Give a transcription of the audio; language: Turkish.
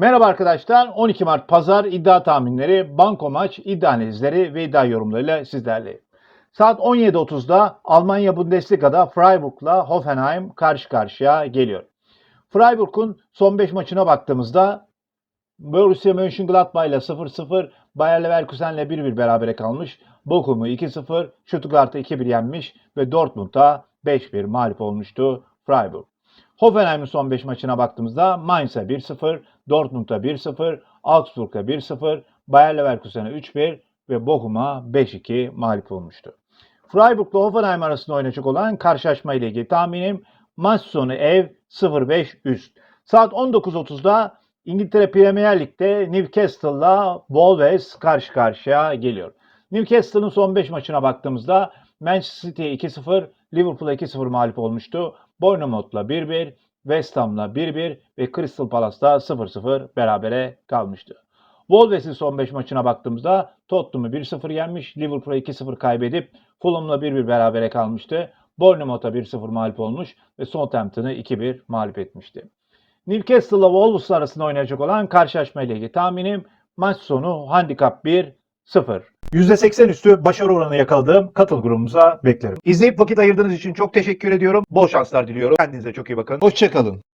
Merhaba arkadaşlar. 12 Mart Pazar iddia tahminleri, banko maç, iddia analizleri ve iddia yorumlarıyla sizlerleyim. Saat 17.30'da Almanya Bundesliga'da Freiburg'la Hoffenheim karşı karşıya geliyor. Freiburg'un son 5 maçına baktığımızda Borussia Mönchengladbach ile 0-0, Bayer Leverkusen'le 1-1 berabere kalmış. Bochum'u 2-0, Stuttgart'ı 2-1 yenmiş ve Dortmund'a 5-1 mağlup olmuştu Freiburg. Hoffenheim'in son 5 maçına baktığımızda Mainz'a 1-0, Dortmund'a 1-0, Augsburg'a 1-0, Bayer Leverkusen'e 3-1 ve Bochum'a 5-2 mağlup olmuştu. Freiburg'la Hoffenheim arasında oynayacak olan karşılaşma ile ilgili tahminim maç sonu ev 0-5 üst. Saat 19.30'da İngiltere Premier Lig'de Newcastle'la Wolves karşı karşıya geliyor. Newcastle'ın son 5 maçına baktığımızda Manchester City'ye 2-0, Liverpool'a 2-0 mağlup olmuştu. Bournemouth'la 1-1, West Ham'la 1-1 ve Crystal Palace'da 0-0 berabere kalmıştı. Wolves'in son 5 maçına baktığımızda Tottenham'ı 1-0 yenmiş, Liverpool'a 2-0 kaybedip Fulham'la 1-1 berabere kalmıştı. Bournemouth'a 1-0 mağlup olmuş ve Southampton'ı 2-1 mağlup etmişti. Newcastle'la Wolves arasında oynayacak olan karşılaşma ile ilgili tahminim maç sonu handikap 1-0. %80 üstü başarı oranı yakaladığım katıl grubumuza beklerim. İzleyip vakit ayırdığınız için çok teşekkür ediyorum. Bol şanslar diliyorum. Kendinize çok iyi bakın. Hoşçakalın.